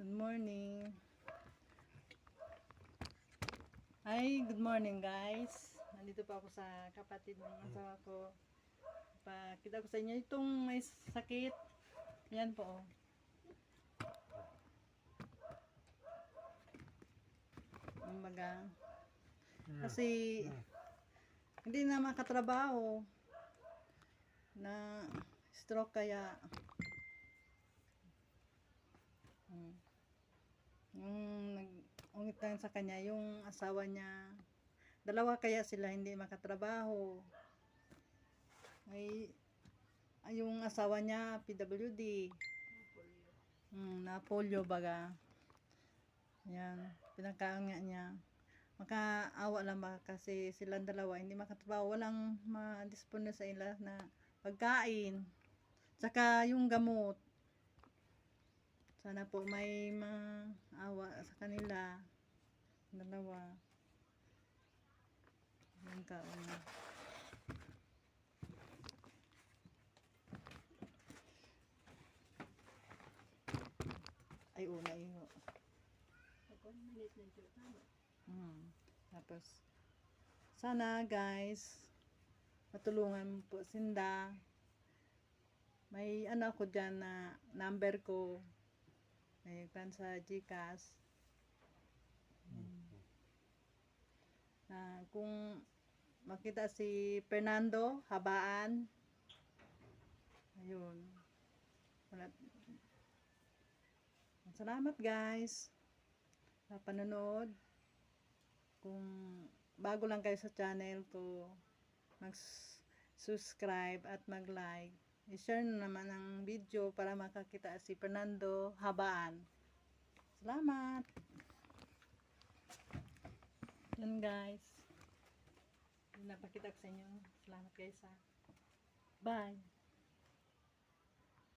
Good morning. Ay, good morning guys. Nandito pa ako sa kapatid ng asawa ko. Pakita ko sa inyo itong may sakit. Yan po. oh. Kumbaga, kasi hindi na makatrabaho na stroke kaya Yung nag-ungit lang sa kanya, yung asawa niya, dalawa kaya sila hindi makatrabaho. Ay, yung asawa niya, PWD. Hmm, na polio baga. Yan, pinagkaan nga niya. Makaawa lang ba kasi silang dalawa hindi makatrabaho. Walang ma-dispone sa ila na pagkain. Tsaka yung gamot. Sana po may maawa sa kanila. Dalawa. Yung kaon. Ay, una iyo. Hmm. Tapos, sana guys, matulungan po sinda. May ano ako dyan na number ko. May plan sa Gcash. Na kung makita si Fernando Habaan. Ayun. Wala. Salamat guys sa panonood. Kung bago lang kayo sa channel ko, mag-subscribe at mag-like. I-share na naman ang video para makakita si Fernando Habaan. Salamat! Yan guys. Napakita ko sa inyo. Salamat guys ha. Bye!